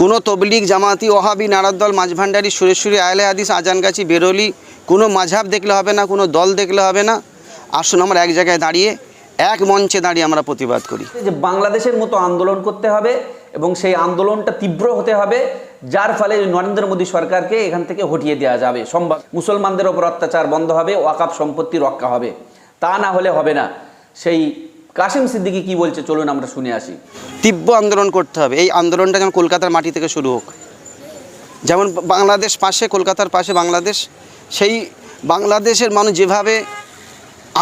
কোনো তবলিগ জামাতি ওহাবি নারাদ্দল মাঝভান্ডারি সুরেশ্বরী আয়লে হাদিস আজানগাছি বেরোলি, কোনো মাঝাব দেখলে হবে না, কোনো দল দেখলে হবে না। আসুন আমরা এক জায়গায় দাঁড়িয়ে, এক মঞ্চে দাঁড়িয়ে আমরা প্রতিবাদ করি। যে বাংলাদেশের মতো আন্দোলন করতে হবে এবং সেই আন্দোলনটা তীব্র হতে হবে, যার ফলে নরেন্দ্র মোদী সরকারকে এখান থেকে হটিয়ে দেওয়া যাবে। সম্ভব মুসলমানদের ওপর অত্যাচার বন্ধ হবে ওয়াকাপ সম্পত্তি রক্ষা হবে। তা না হলে হবে না। সেই কাশিম সিদ্দিকি কি বলছে? চলুন আমরা শুনে আসি। তীব্র আন্দোলন করতে হবে। এই আন্দোলনটা যেমন কলকাতার মাটি থেকে শুরু হোক। যেমন বাংলাদেশ পাশে, কলকাতার পাশে বাংলাদেশ, সেই বাংলাদেশের মানুষ যেভাবে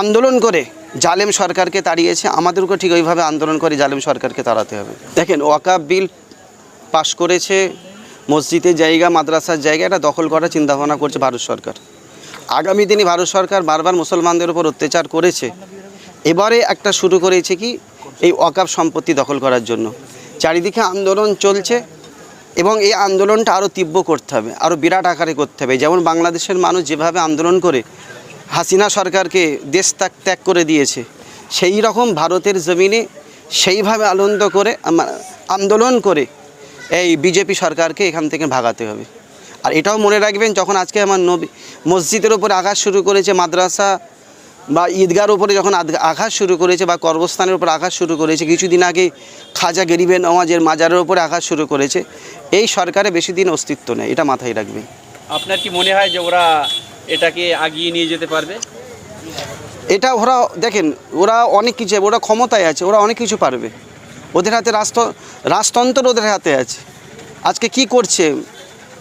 আন্দোলন করে, জালেম সরকারকে তাড়িয়েছে আমাদেরকেও ঠিক ওইভাবে আন্দোলন করে জালেম সরকারকে তাড়াতে হবে। দেখেন, ওয়াকাব বিল পাশ করেছে, মসজিদের জায়গা, মাদ্রাসার জায়গা, এটা দখল করার চিন্তাভাবনা করছে ভারত সরকার। আগামী দিনে ভারত সরকার বারবার মুসলমানদের উপর অত্যাচার করেছে। এবারে একটা শুরু করেছে কি? এই ওয়াকাব সম্পত্তি দখল করার জন্য। চারিদিকে আন্দোলন চলছে এবং এই আন্দোলনটা আরও তীব্র করতে হবে আরও বিরাট আকারে করতে হবে। যেমন বাংলাদেশের মানুষ যেভাবে আন্দোলন করে, হাসিনা সরকারকে দেশ ত্যাগ ত্যাগ করে দিয়েছে, সেই রকম ভারতের জমিনে সেইভাবে আনন্দ করে আন্দোলন করে এই বিজেপি সরকারকে এখান থেকে ভাগাতে হবে। আর এটাও মনে রাখবেন, যখন আজকে আমার নবী, মসজিদের ওপর আঘাত শুরু করেছে মাদ্রাসা বা ঈদগার উপরে যখন আঘাত শুরু করেছে বা কর্মস্থানের উপর আঘাত শুরু করেছে কিছুদিন আগে খাজা গরিবে নওয়াজের মাজারের উপরে আঘাত শুরু করেছে এই সরকারে বেশি দিন অস্তিত্ব নেই এটা মাথায় রাখবে আপনার কি মনে হয় যে ওরা এটাকে আগিয়ে নিয়ে যেতে পারবে? এটা ওরা দেখেন ওরা অনেক কিছু ওরা ক্ষমতায় আছে ওরা অনেক কিছু পারবে। ওদের হাতে রাষ্ট্র রাজতন্ত্র ওদের হাতে আছে। আজকে কি করছে?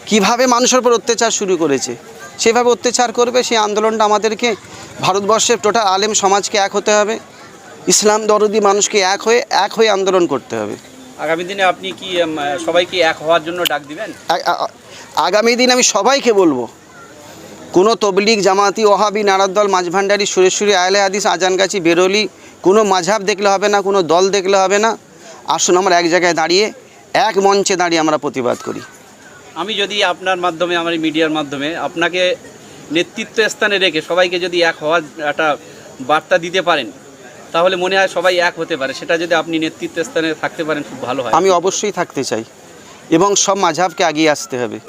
কীভাবে মানুষের উপর অত্যাচার শুরু করেছে? সেভাবে অত্যাচার করবে সেই আন্দোলনটা আমাদেরকে ভারতবর্ষের টোটাল আলেম সমাজকে এক হতে হবে ইসলাম দরদি মানুষকে এক হয়ে এক হয়ে আন্দোলন করতে হবে। আগামী দিনে আপনি কি সবাইকে এক হওয়ার জন্য ডাক দিবেন? আগামী দিন আমি সবাইকে বলব কোনো তবলিগ জামাতি ওহাবি নারাদ্দল মাঝভান্ডারি সুরেশ্বরী আয়লে হাদিস আজানগাছি বেরোলি কোনো মাঝাব দেখলে হবে না কোনো দল দেখলে হবে না। আসুন আমরা এক জায়গায় দাঁড়িয়ে এক মঞ্চে দাঁড়িয়ে আমরা প্রতিবাদ করি। আমি যদি আপনার মাধ্যমে, আমার মিডিয়ার মাধ্যমে আপনাকে নেতৃত্ব স্থানে রেখে সবাইকে যদি এক হওয়ার একটা বার্তা দিতে পারেন, তাহলে মনে হয় সবাই এক হতে পারে। সেটা যদি আপনি নেতৃত্ব স্থানে থাকতে পারেন, খুব ভালো হয়। আমি অবশ্যই থাকতে চাই এবং সব মাঝাবকে এগিয়ে আসতে হবে।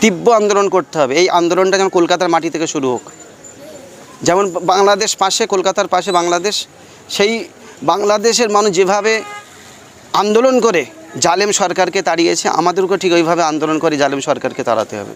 তীব্র আন্দোলন করতে হবে। এই আন্দোলনটা যেমন কলকাতার মাটি থেকে শুরু হোক। যেমন বাংলাদেশ পাশে, কলকাতার পাশে বাংলাদেশ, সেই বাংলাদেশের মানুষ যেভাবে আন্দোলন করে জালেম সরকারকে তাড়িয়েছে। আমাদেরকেও ঠিক ওইভাবে আন্দোলন করে জালেম সরকারকে তাড়াতে হবে।